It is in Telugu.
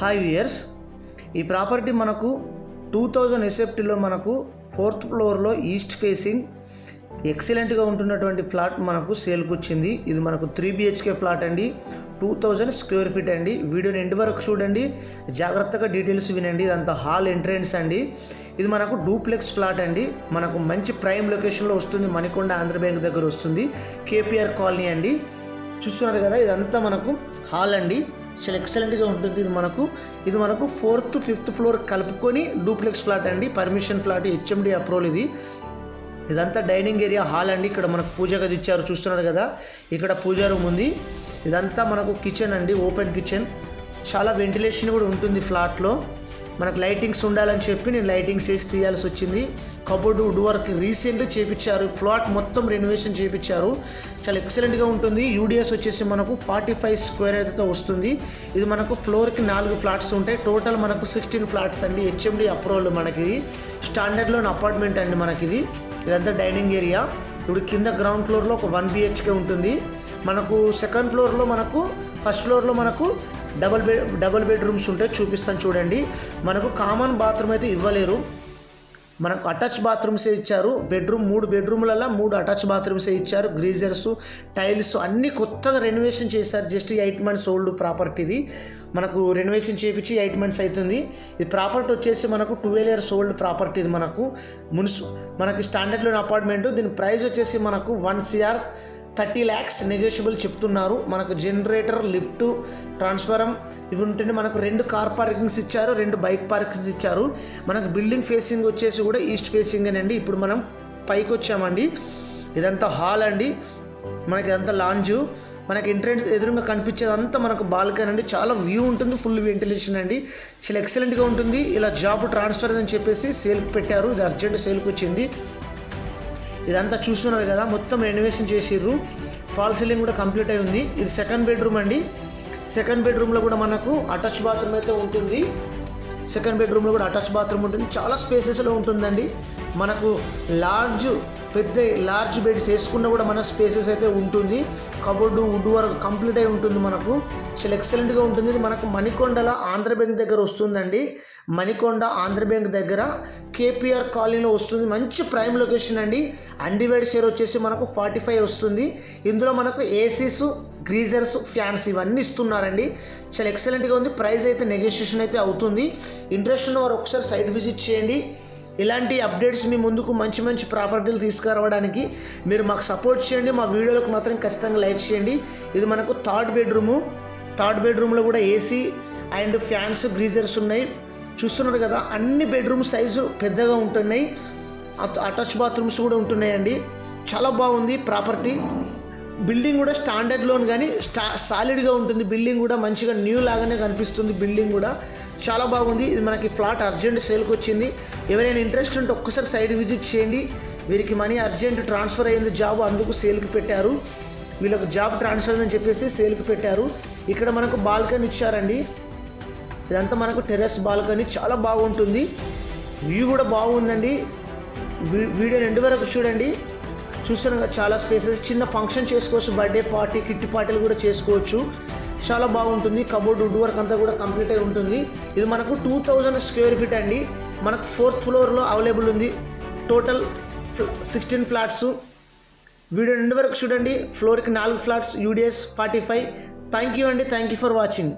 Hi years. ఈ ప్రాపర్టీ మనకు టూ థౌజండ్ ఎసెప్టీలో మనకు ఫోర్త్ ఫ్లోర్లో ఈస్ట్ ఫేసింగ్ ఎక్సలెంట్గా ఉంటున్నటువంటి ఫ్లాట్ మనకు సేల్కి వచ్చింది. ఇది మనకు త్రీ బిహెచ్కే ఫ్లాట్ అండి. టూ థౌజండ్ స్క్వేర్ ఫీట్ అండి. వీడియోని ఎండ్ వరకు చూడండి. జాగ్రత్తగా డీటెయిల్స్ వినండి. ఇదంతా హాల్ ఎంట్రెన్స్ అండి. ఇది మనకు డూప్లెక్స్ ఫ్లాట్ అండి. మనకు మంచి ప్రైమ్ లొకేషన్లో వస్తుంది. మణికొండ ఆంధ్ర బ్యాంక్ దగ్గర వస్తుంది. కేపీఆర్ కాలనీ అండి. చూస్తున్నారు కదా ఇదంతా మనకు హాల్ అండి. చాలా ఎక్సలెంట్గా ఉంటుంది. ఇది మనకు ఇది మనకు ఫోర్త్ ఫిఫ్త్ ఫ్లోర్ కలుపుకొని డూప్లెక్స్ ఫ్లాట్ అండి. పర్మిషన్ ఫ్లాట్ హెచ్ఎండి అప్రూవల్ ఇది. ఇదంతా డైనింగ్ ఏరియా హాల్ అండి. ఇక్కడ మనకు పూజ గది ఇచ్చారు చూస్తున్నారు కదా. ఇక్కడ పూజా రూమ్ ఉంది. ఇదంతా మనకు కిచెన్ అండి ఓపెన్ కిచెన్ చాలా వెంటిలేషన్ కూడా ఉంటుంది ఫ్లాట్లో మనకు లైటింగ్స్ ఉండాలని చెప్పి నేను లైటింగ్స్ వేసి తీయాల్సి వచ్చింది. కబోర్డ్ వుడ్ వర్క్ రీసెంట్గా చేపించారు. ఫ్లాట్ మొత్తం రెనోవేషన్ చేపించారు. చాలా ఎక్సలెంట్గా ఉంటుంది. యూడిఎస్ వచ్చేసి మనకు ఫార్టీ ఫైవ్ స్క్వేర్ అయితే వస్తుంది. ఇది మనకు ఫ్లోర్కి నాలుగు ఫ్లాట్స్ ఉంటాయి. టోటల్ మనకు సిక్స్టీన్ ఫ్లాట్స్ అండి. హెచ్ఎండి అప్రూవల్ మనకి స్టాండర్డ్లోని అపార్ట్మెంట్ అండి మనకి ఇది. ఇదంతా డైనింగ్ ఏరియా ఇప్పుడు కింద గ్రౌండ్ ఫ్లోర్లో ఒక వన్ బిహెచ్కే ఉంటుంది. మనకు సెకండ్ ఫ్లోర్లో మనకు ఫస్ట్ ఫ్లోర్లో మనకు డబల్ బెడ్ డబల్ బెడ్రూమ్స్ ఉంటే చూపిస్తాను చూడండి. మనకు కామన్ బాత్రూమ్ అయితే ఇవ్వలేరు. మనకు అటాచ్ బాత్రూమ్సే ఇచ్చారు? బెడ్రూమ్ మూడు బెడ్రూమ్లలో మూడు అటాచ్ బాత్రూమ్సే ఇచ్చారు? గ్రీజర్స్ టైల్స్ అన్నీ కొత్తగా రెనోవేషన్ చేశారు. జస్ట్ ఎయిట్ మంత్స్ ఓల్డ్ ప్రాపర్టీది మనకు రెనోవేషన్ చేయించి ఎయిట్ మంత్స్ అవుతుంది ఇది ప్రాపర్టీ వచ్చేసి మనకు ట్వెల్వ్ ఇయర్స్ ఓల్డ్ ప్రాపర్టీ ఇది మనకు. మున్సి మనకి స్టాండర్డ్లోని అపార్ట్మెంట్ దీని ప్రైస్ వచ్చేసి మనకు one CR thirty lacs negotiable చెప్తున్నారు. మనకు జనరేటర్ లిఫ్ట్ ట్రాన్స్ఫారం ఇవి ఉంటేనే మనకు రెండు కార్ పార్కింగ్స్ ఇచ్చారు రెండు బైక్ పార్కింగ్స్ ఇచ్చారు. మనకు బిల్డింగ్ ఫేసింగ్ వచ్చేసి కూడా ఈస్ట్ ఫేసింగ్ అండి ఇప్పుడు మనం పైకి వచ్చామండి. ఇదంతా హాల్ అండి. మనకి ఇదంతా లాంజ్ మనకి ఎంట్రెన్స్ ఎదురుగా కనిపించేదంతా మనకు బాల్కన్ అండి చాలా వ్యూ ఉంటుంది ఫుల్ వెంటిలేషన్ అండి. చాలా ఎక్సలెంట్గా ఉంటుంది. ఇలా జాబ్ ట్రాన్స్ఫర్ అని చెప్పేసి సేల్కి పెట్టారు. ఇది అర్జెంట్ సేల్కి వచ్చింది. ఇదంతా చూస్తున్నారు కదా మొత్తం రెనోవేషన్ చేసిర్రు. ఫాల్ సీలింగ్ కూడా కంప్లీట్ అయి ఉంది. ఇది సెకండ్ బెడ్రూమ్ అండి. సెకండ్ బెడ్రూమ్లో కూడా మనకు అటాచ్ బాత్రూమ్ అయితే ఉంటుంది. సెకండ్ బెడ్రూమ్లో కూడా అటాచ్ బాత్రూమ్ ఉంటుంది. చాలా స్పేసెస్లో ఉంటుందండి. మనకు లార్జ్ పెద్ద లార్జ్ బెడ్స్ వేసుకున్నా కూడా మన స్పేసెస్ అయితే ఉంటుంది. కబోర్డు వుడ్ వర్క్ కంప్లీట్ అయి ఉంటుంది మనకు. చాలా ఎక్సలెంట్గా ఉంటుంది. ఇది మనకు మణికొండల ఆంధ్ర బ్యాంక్ దగ్గర వస్తుందండి. మణికొండ ఆంధ్ర బ్యాంక్ దగ్గర కేపీఆర్ కాలనీలో వస్తుంది. మంచి ప్రైమ్ లొకేషన్ అండి. అన్డివైడ్ షేర్ వచ్చేసి మనకు ఫార్టీ ఫైవ్ వస్తుంది. ఇందులో మనకు ఏసీస్ గ్రీజర్స్ ఫ్యాన్స్ ఇవన్నీ ఇస్తున్నారండి. చాలా ఎక్సలెంట్గా ఉంది. ప్రైస్ అయితే నెగోషియేషన్ అయితే అవుతుంది. ఇంట్రెస్ట్ ఉన్న వారు ఒకసారి సైట్ విజిట్ చేయండి. ఇలాంటి అప్డేట్స్ మీ ముందుకు మంచి మంచి ప్రాపర్టీలు తీసుకురావడానికి మీరు మాకు సపోర్ట్ చేయండి. మా వీడియోలకు మాత్రం ఖచ్చితంగా లైక్ చేయండి. ఇది మనకు థర్డ్ బెడ్రూము థర్డ్ బెడ్రూమ్లో కూడా ఏసీ అండ్ ఫ్యాన్స్ గ్రీజర్స్ ఉన్నాయి. చూస్తున్నారు కదా అన్ని బెడ్రూమ్ సైజు పెద్దగా ఉంటున్నాయి. అటాచ్ బాత్రూమ్స్ కూడా ఉంటున్నాయండి. చాలా బాగుంది ప్రాపర్టీ బిల్డింగ్ కూడా స్టాండర్డ్ లోన్ కానీ స్టా సాలిడ్గా ఉంటుంది. బిల్డింగ్ కూడా మంచిగా న్యూ లాగానే కనిపిస్తుంది. బిల్డింగ్ కూడా చాలా బాగుంది. ఇది మనకి ఫ్లాట్ అర్జెంట్ సేల్కి వచ్చింది. ఎవరైనా ఇంట్రెస్ట్ ఉంటే ఒక్కసారి సైడ్ విజిట్ చేయండి. వీరికి మనీ అర్జెంట్ ట్రాన్స్ఫర్ అయ్యింది జాబ్ అందుకు సేల్కి పెట్టారు. వీళ్ళకి జాబ్ ట్రాన్స్ఫర్ అని చెప్పేసి సేల్కి పెట్టారు. ఇక్కడ మనకు బాల్కనీ ఇచ్చారండి. ఇదంతా మనకు టెర్రస్ బాల్కనీ. చాలా బాగుంటుంది. వ్యూ కూడా బాగుందండి. వీడియో రెండు వరకు చూడండి. చూసాను కదా చాలా స్పేసెస్. చిన్న ఫంక్షన్ చేసుకోవచ్చు బర్త్డే పార్టీ కిట్టి పార్టీలు కూడా చేసుకోవచ్చు. చాలా బాగుంటుంది. కబోర్డ్ వుడ్ వర్క్ అంతా కూడా కంప్లీట్ అయి ఉంటుంది. ఇది మనకు టూ థౌజండ్ స్క్వేర్ ఫీట్ అండి. మనకు ఫోర్త్ ఫ్లోర్లో అవైలబుల్ ఉంది. టోటల్ సిక్స్టీన్ ఫ్లాట్స్ వీడియో రెండు వరకు చూడండి. ఫ్లోర్కి నాలుగు flats UDS forty five thank you అండి. Thank you for watching